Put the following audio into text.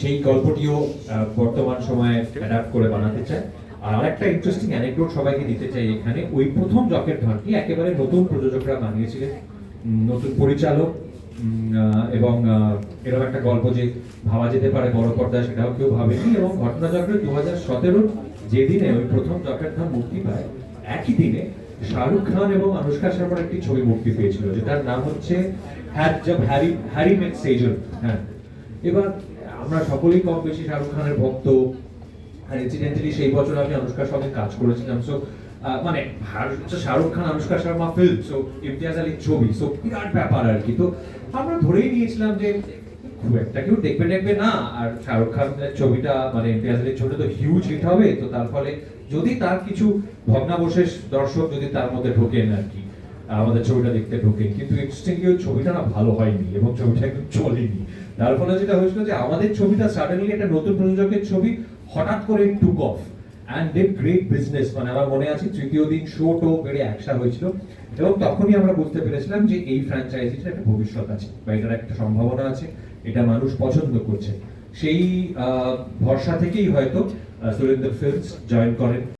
সেই গল্পটিও বর্তমান সময়ে অ্যাডাপ্ট করে বানাতে চায়। আর আরেকটা ইন্টারেস্টিং অ্যানেকডোট সবাইকে দিতে চাই এখানে। ওই প্রথম জকের ধানটি একেবারে নতুন প্রযোজকরা বানিয়েছিলেন। নতুন পরিচালক এবং এরকম একটা গল্প যে ভাবা যেতে পারে বড় পর্দায়, সেটাও কেউ ভাবেনি। এবং ঘটনাচক্রে দু হাজার সতেরো যেদিনে ওই প্রথম জকের ধান মুক্তি পায়, একই দিনে শাহরুখ খান এবং অনুষ্কা শর্মার একটি ছবি মুক্তি পেয়েছিল, যেটার নাম হচ্ছে জব হ্যারি হ্যারি মেট সেজন হ্যাঁ। এবার আমরা সকলেই কম বেশি শাহরুখ খানের ভক্ত। আর ইনসিডেন্টালি সেই বছর আমি অনুষ্কার সঙ্গে কাজ করেছিলাম। সো মানে শাহরুখ খান অনুষ্কা শর্মা ফিল্ম সো ইমতিয়াজ আলীর ছবি সো বিরাট ব্যাপার আর কি। তো আমরা ধরেই নিয়েছিলাম যে খুব একটা কেউ দেখবে দেখবে না। আর শাহরুখ খানের ছবিটা মানে ইমতিয়াজ আলীর ছবিটা তো হিউজ হিট হবে। তো তার ফলে যদি তার কিছু ভগ্নাবশেষ দর্শক যদি তার মধ্যে ঢোকেন আর কি। আমাদের ছবিটা দেখতে ঢোকেন। কিন্তু ইন্টারেস্টিংলি ওই ছবিটা না ভালো হয়নি এবং ছবিটা একদম চলেনি। তার ফলে যেটা হয়েছিল যে আমাদের ছবিটা সাডেনলি একটা নতুন প্রযোজকের ছবি হঠাৎ করে took off and did great business মানে আমার মনে আছে তৃতীয় দিন শো টো বেড়ে একসা হয়েছিল। এবং তখনই আমরা বুঝতে পেরেছিলাম যে এই ফ্র্যাঞ্চাইজিটার একটা ভবিষ্যৎ আছে বা এটার একটা সম্ভাবনা আছে, এটা মানুষ পছন্দ করছে। সেই ভরসা থেকেই হয়তো সুরেন্দ্র ফিল্মস জয়েন করেন।